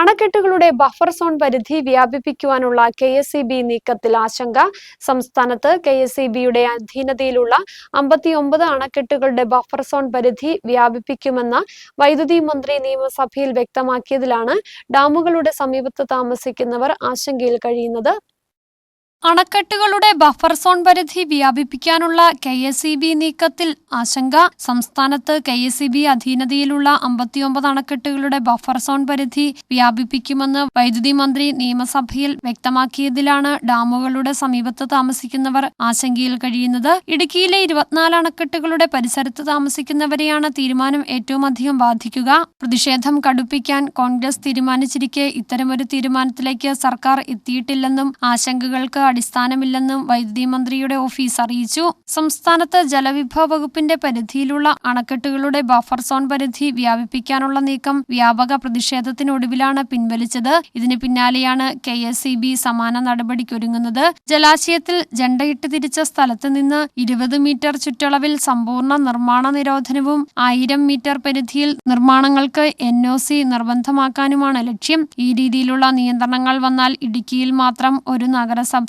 അണക്കെട്ടുകളുടെ buffer zone പരിധി വ്യാപിപ്പിക്കുവാനുള്ള കെ എസ് ഇ ബി നീക്കത്തിൽ ആശങ്ക. സംസ്ഥാനത്ത് കെ എസ് ഇ ബിയുടെ അധീനതയിലുള്ള അമ്പത്തിയൊമ്പത് അണക്കെട്ടുകളുടെ ബഫർ സോൺ പരിധി വ്യാപിപ്പിക്കുമെന്ന് വൈദ്യുതി മന്ത്രി നിയമസഭയിൽ വ്യക്തമാക്കിയതിലാണ് ഡാമുകളുടെ സമീപത്ത് താമസിക്കുന്നവർ ആശങ്കയിൽ കഴിയുന്നത്. അണക്കെട്ടുകളുടെ ബഫർ സോൺ പരിധി വ്യാപിപ്പിക്കാനുള്ള കെ എസ് ഇ ബി നീക്കത്തിൽ ആശങ്ക. സംസ്ഥാനത്ത് കെ എസ് ഇ ബി അധീനതയിലുള്ള അമ്പത്തിയൊമ്പത് അണക്കെട്ടുകളുടെ ബഫർ സോൺ പരിധി വ്യാപിപ്പിക്കുമെന്ന് വൈദ്യുതി മന്ത്രി നിയമസഭയിൽ വ്യക്തമാക്കിയതിലാണ് ഡാമുകളുടെ സമീപത്ത് താമസിക്കുന്നവർ ആശങ്കയിൽ കഴിയുന്നത്. ഇടുക്കിയിലെ ഇരുപത്തിനാല് അണക്കെട്ടുകളുടെ പരിസരത്ത് താമസിക്കുന്നവരെയാണ് തീരുമാനം ഏറ്റവും അധികം ബാധിക്കുക. പ്രതിഷേധം കടുപ്പിക്കാൻ കോൺഗ്രസ് തീരുമാനിച്ചിരിക്കെ ഇത്തരമൊരു തീരുമാനത്തിലേക്ക് സർക്കാർ എത്തിയിട്ടില്ലെന്നും ആശങ്കകൾക്ക് അടിസ്ഥാനമില്ലെന്നും വൈദ്യുതി മന്ത്രിയുടെ ഓഫീസ് അറിയിച്ചു. സംസ്ഥാനത്ത് ജലവിഭവ വകുപ്പിന്റെ പരിധിയിലുള്ള അണക്കെട്ടുകളുടെ ബഫർ സോൺ പരിധി വ്യാപിപ്പിക്കാനുള്ള നീക്കം വ്യാപക പ്രതിഷേധത്തിനൊടുവിലാണ് പിൻവലിച്ചത്. ഇതിന് പിന്നാലെയാണ് കെ എസ് ഇ ബി സമാന നടപടിക്കൊരുങ്ങുന്നത്. ജലാശയത്തിൽ ജണ്ടയിട്ട് തിരിച്ച സ്ഥലത്ത് നിന്ന് ഇരുപത് മീറ്റർ ചുറ്റളവിൽ സമ്പൂർണ നിർമ്മാണ നിരോധനവും ആയിരം മീറ്റർ പരിധിയിൽ നിർമ്മാണങ്ങൾക്ക് എൻ ഒ സി നിർബന്ധമാക്കാനുമാണ് ലക്ഷ്യം. ഈ രീതിയിലുള്ള നിയന്ത്രണങ്ങൾ വന്നാൽ ഇടുക്കിയിൽ മാത്രം ഒരു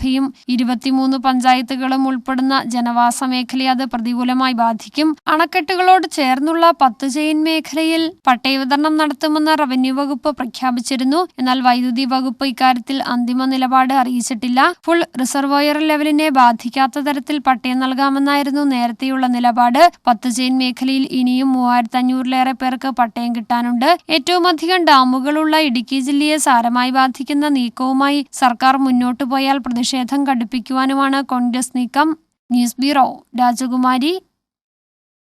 നഗരസഭയും ഇരുപത്തിമൂന്ന് പഞ്ചായത്തുകളും ഉൾപ്പെടുന്ന ജനവാസ മേഖലയെ അത് പ്രതികൂലമായി ബാധിക്കും. അണക്കെട്ടുകളോട് ചേർന്നുള്ള പത്ത് ചെയിൻ മേഖലയിൽ പട്ടയ വിതരണം നടത്തുമെന്ന് റവന്യൂ വകുപ്പ് പ്രഖ്യാപിച്ചിരുന്നു. എന്നാൽ വൈദ്യുതി വകുപ്പ് ഇക്കാര്യത്തിൽ അന്തിമ നിലപാട് അറിയിച്ചിട്ടില്ല. ഫുൾ റിസർവോയർ ലെവലിനെ ബാധിക്കാത്ത തരത്തിൽ പട്ടയം നൽകാമെന്നായിരുന്നു നേരത്തെയുള്ള നിലപാട്. പത്ത് ചെയിൻ മേഖലയിൽ ഇനിയും മൂവായിരത്തി അഞ്ഞൂറിലേറെ പേർക്ക് പട്ടയം കിട്ടാനുണ്ട്. ഏറ്റവും അധികം ഡാമുകളുള്ള ഇടുക്കി ജില്ലയെ സാരമായി ബാധിക്കുന്ന നീക്കവുമായി സർക്കാർ മുന്നോട്ടു പോയാൽ പ്രതിഷേധം കടുപ്പിക്കുവാനുമാണ് കോൺഗ്രസ് നീക്കം. ന്യൂസ് ബ്യൂറോ രാജകുമാരി